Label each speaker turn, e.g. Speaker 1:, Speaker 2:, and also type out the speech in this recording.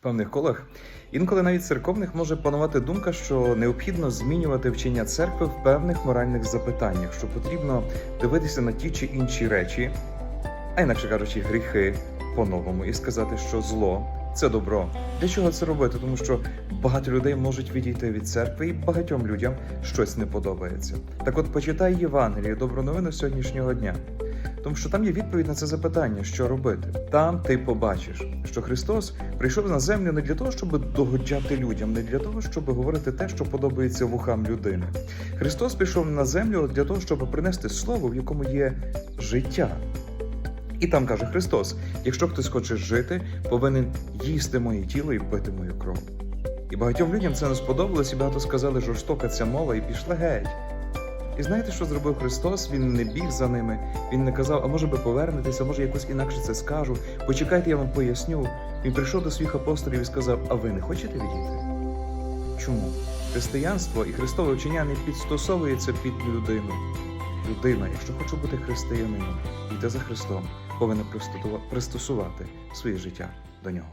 Speaker 1: певних колах. Інколи навіть церковних може панувати думка, що необхідно змінювати вчення церкви в певних моральних запитаннях, що потрібно дивитися на ті чи інші речі, а інакше кажучи, гріхи по-новому, і сказати, що зло це добро. Для чого це робити? Тому що багато людей можуть відійти від церкви, і багатьом людям щось не подобається. Так от почитай Євангеліє, добру новину сьогоднішнього дня. Тому що там є відповідь на це запитання, що робити. Там ти побачиш, що Христос прийшов на землю не для того, щоб догоджати людям, не для того, щоб говорити те, що подобається вухам людини. Христос прийшов на землю для того, щоб принести слово, в якому є життя. І там каже Христос: якщо хтось хоче жити, повинен їсти моє тіло і пити мою кров. І багатьом людям це не сподобалось, і багато сказали, жорстока ця мова, і пішли геть. І знаєте, що зробив Христос? Він не біг за ними, він не казав, а може би повернетеся, може якось інакше це скажу. Почекайте, я вам поясню. Він прийшов до своїх апостолів і сказав: А ви не хочете відійти? Чому? Християнство і Христове вчення не підстосовується під людину. Людина, якщо хоче бути християнином, йти за Христом, повинна пристосувати своє життя до нього.